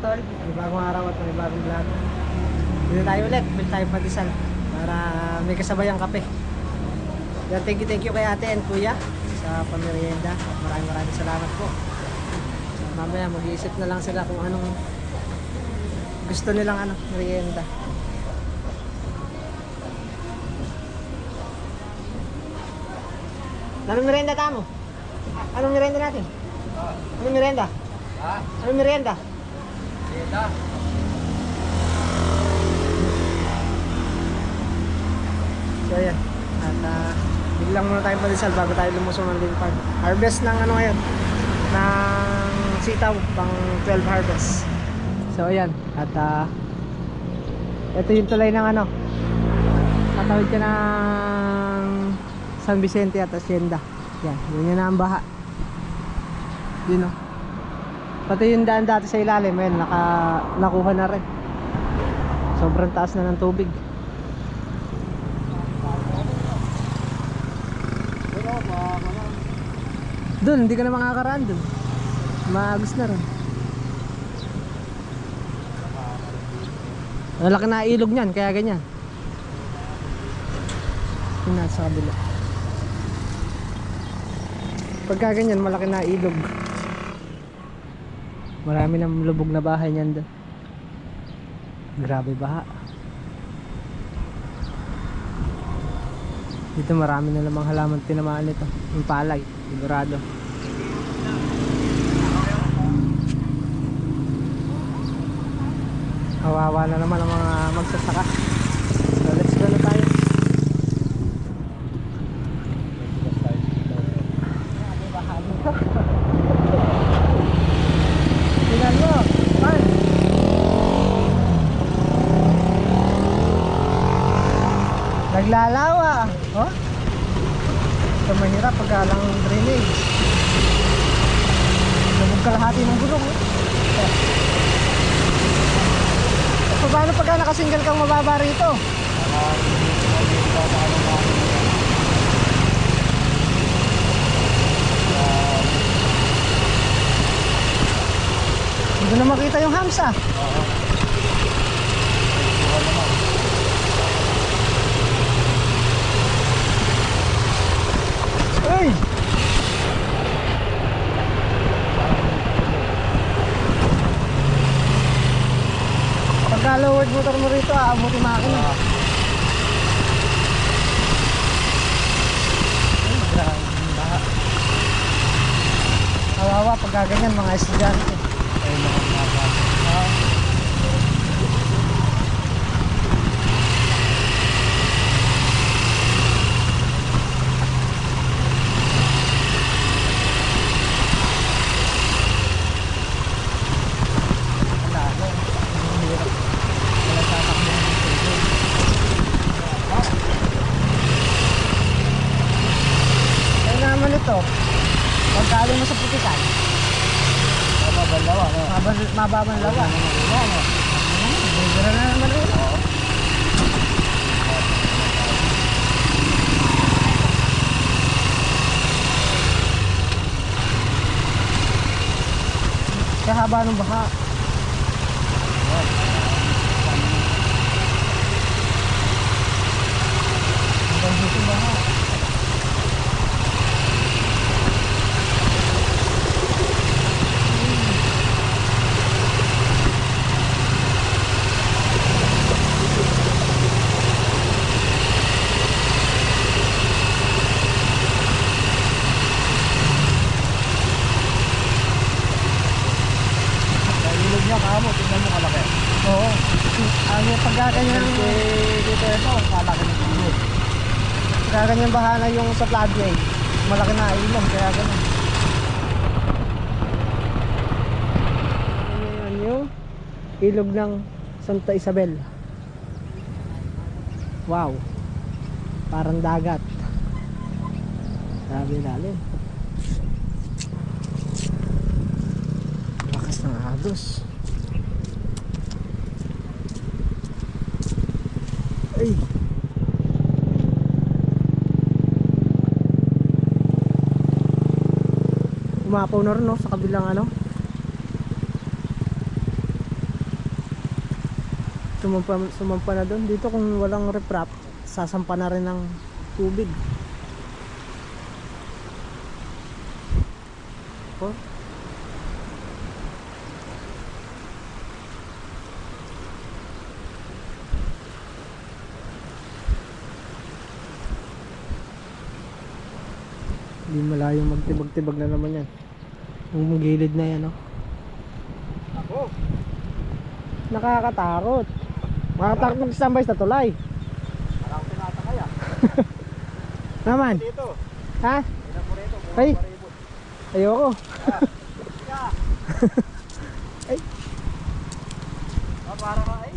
tol. May bagong araw at may bagong vlog. Dito tayo ulit. Bili tayo pandesal. Para may kasabayang kape. Yan, thank you, thank you kay ate and kuya sa pamerienda. At maraming maraming salamat po. So, mamaya mag-iisip na lang sila kung anong gusto nilang ano, merienda. Anong merienda tamo? Anong merienda natin? Anong merienda? Ha? Anong merienda? Sila. So ayan. At uh, biglang muna tayo palisal bago tayo lumusong ng limpag. Harvest ng ano ngayon? Ng sitaw pang 12 harvest. So ayan. At uh, ito yung tulay ng ano. Katawid ka ng San Vicente at Hacienda. Yan. Yun yun ang baha. Yun o. Pati yung daan dati sa ilalim. Ayun. Naka, nakuha na rin. Sobrang taas na ng tubig. Doon, hindi ka na makakaraan doon. Maagos na rin. Malaki na ilog niyan, kaya ganyan. Yung nasa kabila. Pagka ganyan, malaki na ilog. Marami ng lubog na bahay niyan doon. Grabe baha. Dito marami na namang halaman tinamaan nito. Yung palay, sigurado. Kawawa na naman ang mga magsasaka. So let's go na tayo. Tingnan mo, man. Naglalawa. Oh? Ito mahirap pag lang drainage. Lubog kalahati ng gulong. Eh. So, paano pagka nakasingle kang mababa rito? Hindi na makita yung hamsa. Uy! Pagka lowered motor makina. Grabe yung baha. Kawawa pagka ganyan mga estudyante. Ay, mga mga bata. Wala, no? Ang hirap. Wala tatakbo ng tubig. Kaya naman ito, pagkali mo sa putikan, Mababalawa, no? mababa, mababa ang lawa. Bibira na naman ito. Kahaba ng baha. Hanggang dito baha. Ilog niya kamo, tingnan mo kalaki. Oo. Ano pagka ganyan Eh, dito ito, kalaki ng ilog. Kaya bahana yung sa floodway. Malaki na ilong, kaya ganun. Ayan yung ilog ng Santa Isabel. Wow. Parang dagat. Grabe lalim. Lakas ng agos. Ay. Umapaw na rin no, sa kabilang ano. Sumampa, sumampa na doon. Dito kung walang riprap, sasampa na rin ng tubig. Oh. Malayong magtibag-tibag na naman yan. Umugilid na yan, oh. Ako. Nakakatakot. Makakatakot mag-standby sa tulay. Parang tinatakay ah. Naman. Dito. Ha? Ay. Ayoko. Ay. Ah, para ka ay.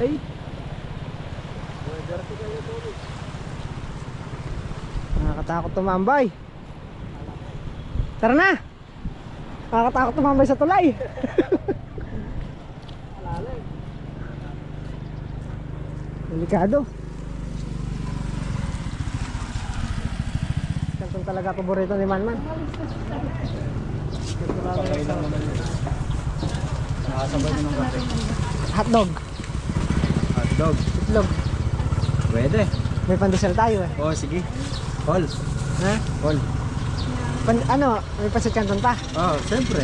Ay. Uy, dirty kayo tubig. Nakakatakot tumambay. Tara na. Nakakatakot tumambay sa tulay. Delikado. Kantong talaga paborito ni Manman. Nakasabay mo ng kape. Hotdog. Hotdog. Itlog. Pwede. May pandesal tayo eh. Oh, sige. Call. Ha? Call. Pan, ano? May pasit kanton pa. Oh, siyempre.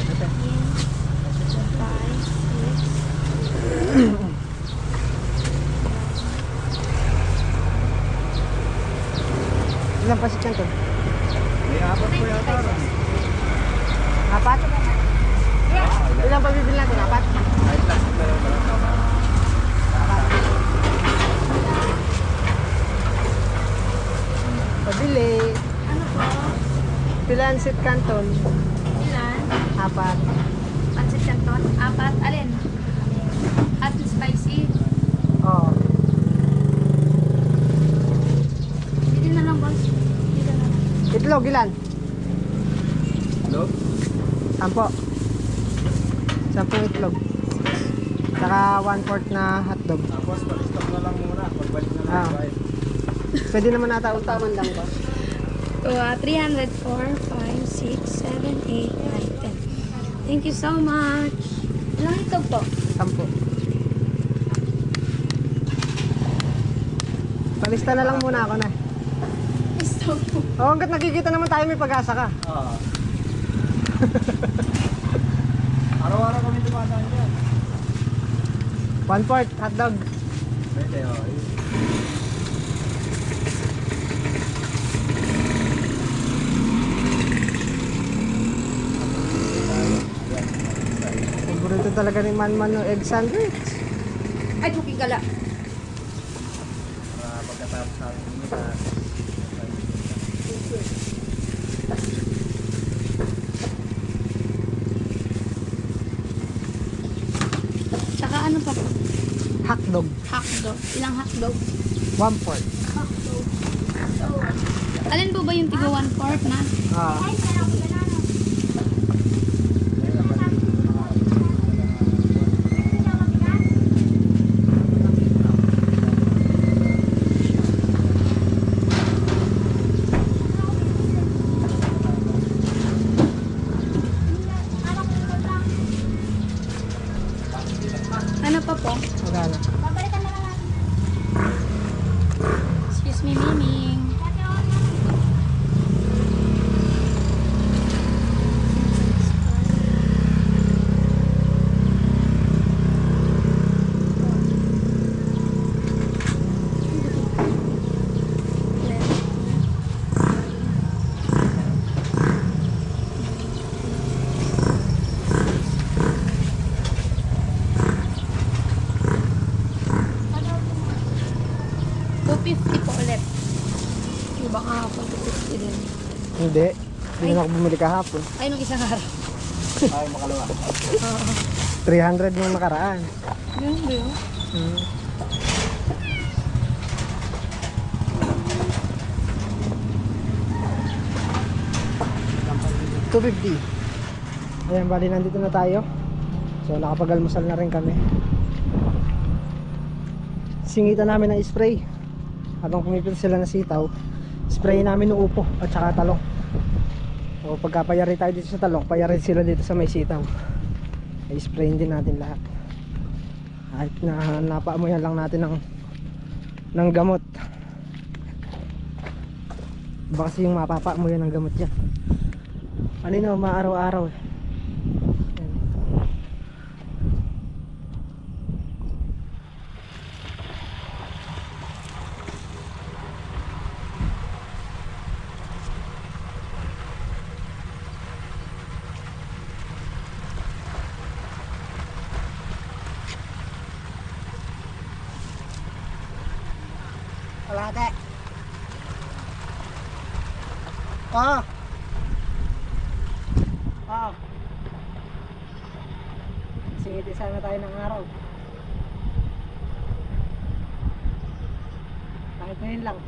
Ilang pasit kanton? May apat po yata. Apat? Ilang pa bibili natin? Apat? Ay, plastic na lang Pabili. Ano po? Pilansit kanton. Ilan? Apat. Pancit canton? Apat? Alin? Hot and spicy? Oo. Bili na lang, boss. Bili na lang. Itlog ilan? Hello? Sampo. Sampung itlog. Saka one fourth na hotdog. Tapos, pag-stop na lang muna. Pagbalik na lang. Ah. Pwede naman nata utaman lang ba? So, uh, 304, 5, 6, 7, 8, 9, 10. Thank you so much. Ilang ito po? Sampo. Palista na lang muna ako na. Gusto po. Oo, hanggat nakikita naman tayo may pag-asa ka. Ah. Araw-araw kami dumadaan dyan. One fourth hotdog. Pwede, oh. Paborito talaga ni Manman yung egg sandwich. Ay, tuki gala. Para pagkatapos natin kumita. Tsaka ano pa po? Hotdog. Hotdog. Ilang hotdog? One fourth. Hotdog. So, alin po ba yung tiga one fourth na? Ah. Ano pa po? Magkano? Excuse me, Miming. Two fifty po ulit. Yung baka hapon, 250 din. Hindi. Hindi na ako bumili kahapon. Ay, nung isang araw. Ay, makalawa. 300 nung nakaraan. Yun, yun. Hmm. Two fifty. Ayan, bali nandito na tayo. So, nakapag-almusal na rin kami. Singitan namin ng spray. Habang pumipil sila ng sitaw, spray namin ng upo at saka talong. So, pagka payari tayo dito sa talong, payari sila dito sa may sitaw. Ay, sprayin din natin lahat. kahit na napaamoyan lang natin ng ng gamot iba kasi yung mapapaamoyan ng gamot yan kanino maaraw-araw eh Yan. Kalate. Ah. Ah. Singiti sana tayo ng araw. Kahit ngayon lang.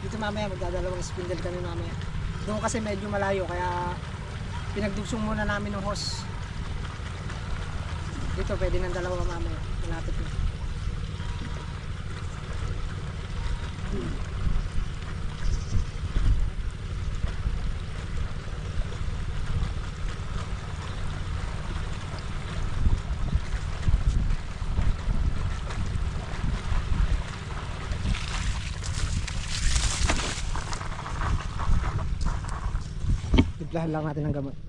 Dito mamaya magdadalawang spindle kami mamaya. Doon kasi medyo malayo kaya pinagdugsong muna namin ng hose. Dito pwede ng dalawa mamaya. Malapit na. Timplahan lang natin ng gamot.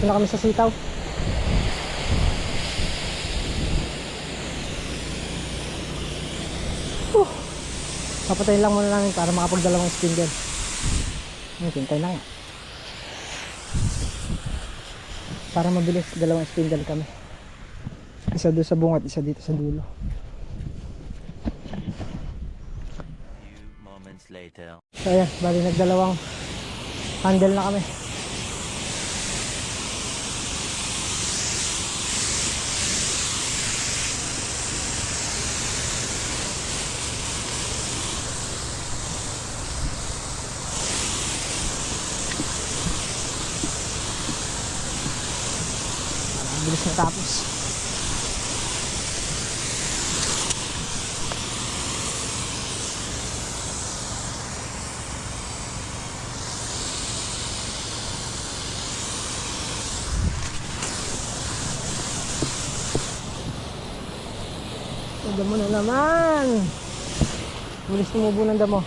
Nandito na kami sa sitaw. Huh. Papatayin lang muna namin para makapagdalawang spindle. Ayun, hintay na nga. Para mabilis, dalawang spindle kami. Isa doon sa bungat, isa dito sa dulo. So ayan, bali nagdalawang handle na kami. Ang bilis na tapos. Ang damo na naman. Bilis tumubo ng damo.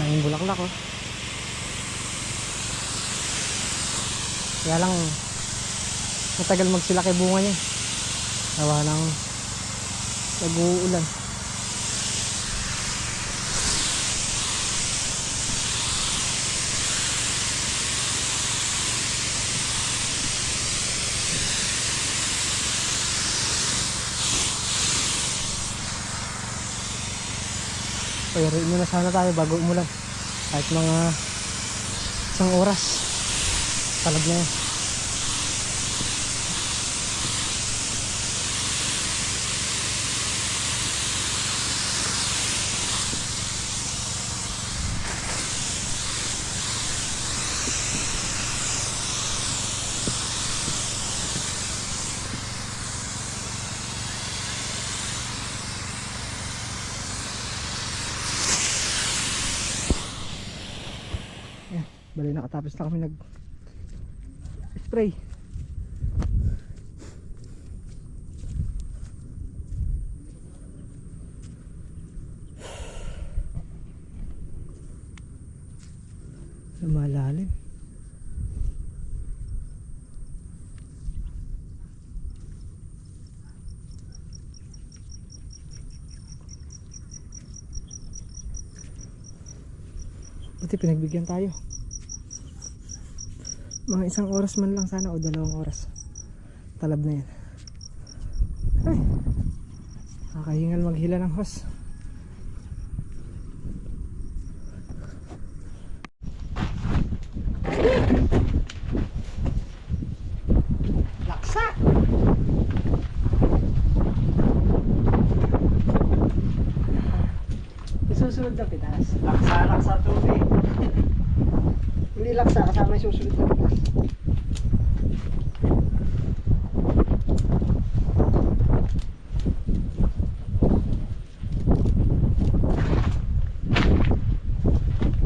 Lahing bulaklak oh. Kaya lang, matagal magsilaki bunga niya. Tawa ng nag-uulan. Pairin muna sana tayo bago umulan. Kahit mga isang oras. Talag na. Ayan, bali nakatapos na kami nag spray. Lumalalim. Buti pinagbigyan tayo. Mga isang oras man lang sana o dalawang oras. Talab na yan. Ay. Nakakahingal maghila ng hose. Laksa! Isusunod na pitas. Laksa-laksa sa tubig. Hindi laksa, kasama yung susunod na pitas.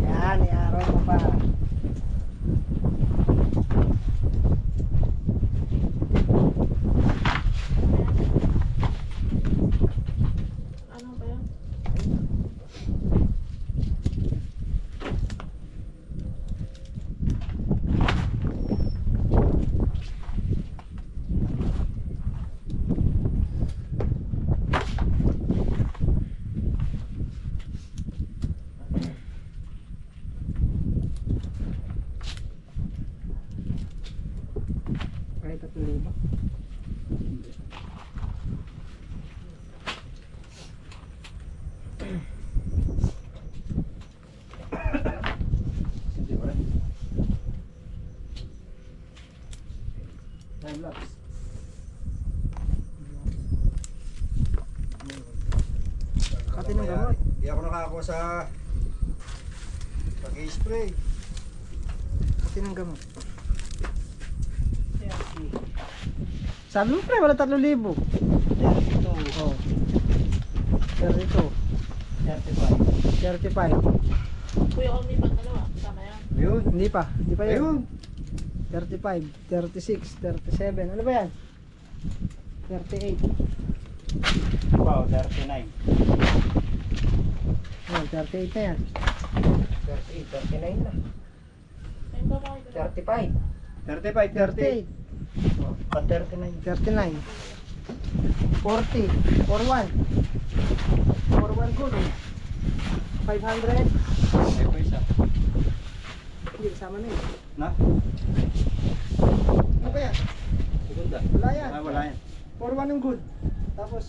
Yan, iaraw mo pa. Ano ba yun? Kahit at libo. Hindi ba rin? Time lapse. Kati ng gamot. Hindi ako nakakuha sa pag-spray. Kati ng gamot. Sabi mo pre, wala 3,000. Ito. Oh. 32. 35. 35. Kuya, kung may pang dalawa, tama yan. Yun. Hindi pa. Hindi pa Ayun. yun. 35, 36, 37. Ano ba yan? 38. Wow, 39. Oh, 38 na yan. 38, 39 na. Ayun ba bakit? 35. 35, 38. 38. Pan 39. 39. 40. 41. 41 good. 500. Ay, po isa. Hindi, kasama na yun. Na? Ano ba yan? Segunda. Wala yan. Ah, wala yan. 41 yung good. Tapos,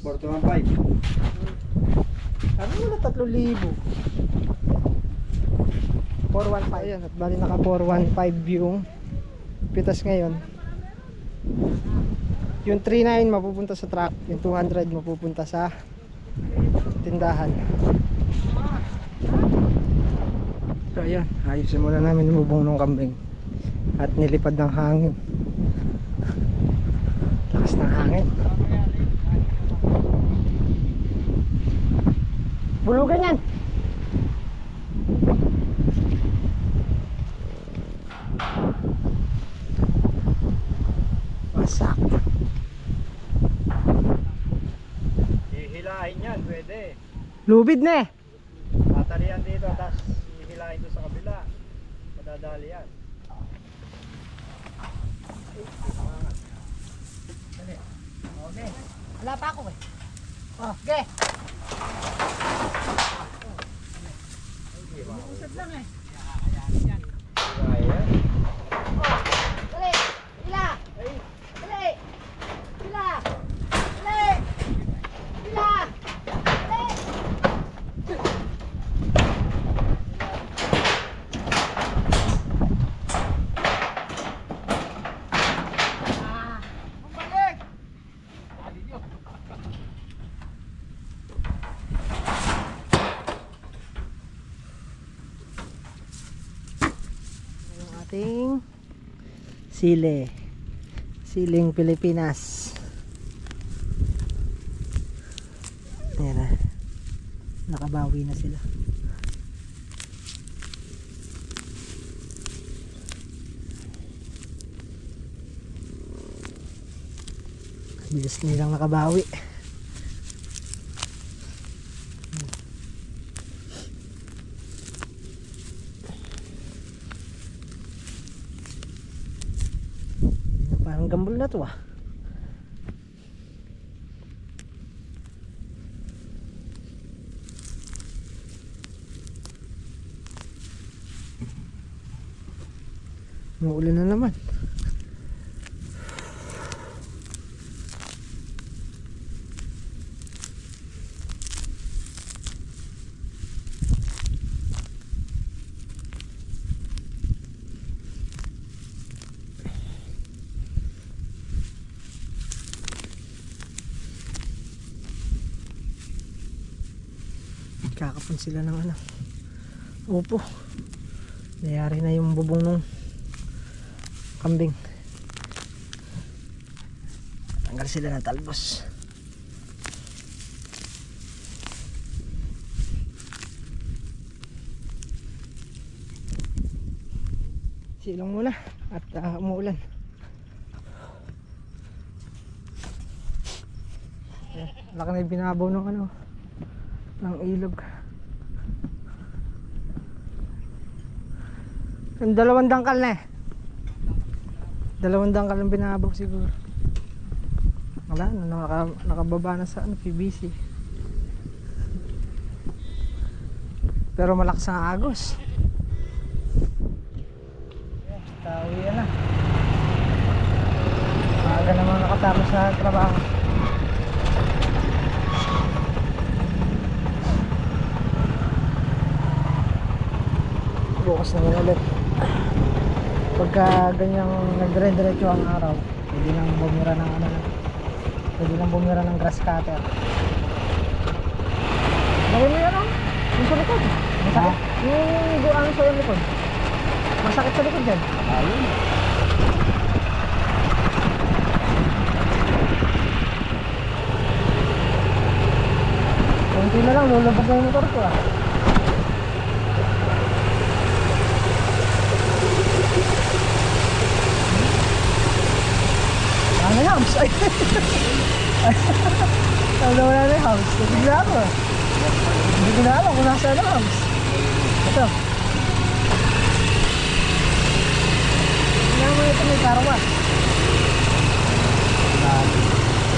415. Ano na 3,000? 415 yan. At bali naka 415 yung pitas ngayon. Yung 39 mapupunta sa truck. Yung 200 mapupunta sa tindahan. So ayan, ayusin muna namin yung bubong ng kambing. At nilipad ng hangin. Lakas ng hangin. Bulugan yan! Wasak. Hihilahin yan, pwede. Lubid na eh. Tatalian dito, tapos hihilahin doon sa kabila. Madadali yan. Okay. Wala pa ako eh. Oh, okay. Usap lang eh. Sile. Siling Pilipinas. Ayan na nakabawi na sila. Bilis nilang nakabawi parang gambol na to ah Maulan na naman. Sila ng ano. Opo. Nayari na yung bubong nung kambing. Tanggal sila ng talbos. Silong muna at uh, umuulan. Laki na yung binabaw ng ano ng ilog. Yung dalawang dangkal na eh. Dalawang dangkal ang binabaw siguro. Wala na, naka, nakababa na sa ano, PBC. Pero malakas ang agos. Tawi yan na. Maaga naman nakatapos sa trabaho. Bukas naman ulit. Pagka ganyang nagdire-diretso ang araw, pwede nang bumira ng ano. Pwede nang bumira ng grass cutter. Gawin mo yan oh. Yung sa likod. Masakit. Yung guang sa likod. Masakit sa likod dyan. Ayun. Kunti na lang, lulubog na yung motor ko ah. Yung house? Ay. Ano wala na house? Nabigla ako. Hindi ko na alam kung nasa ano house. Ito. Tingnan mo ito may karawa.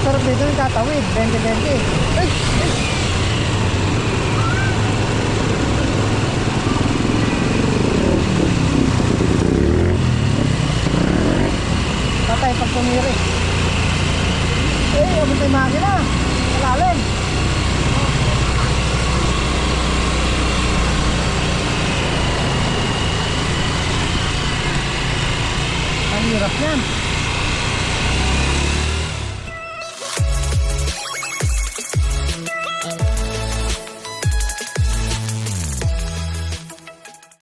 Sarap dito yung tatawid. 20-20. Ay! Ay! Patay pag tumiri. Eh, abot na yung makina. Malalim. Ang hirap yan.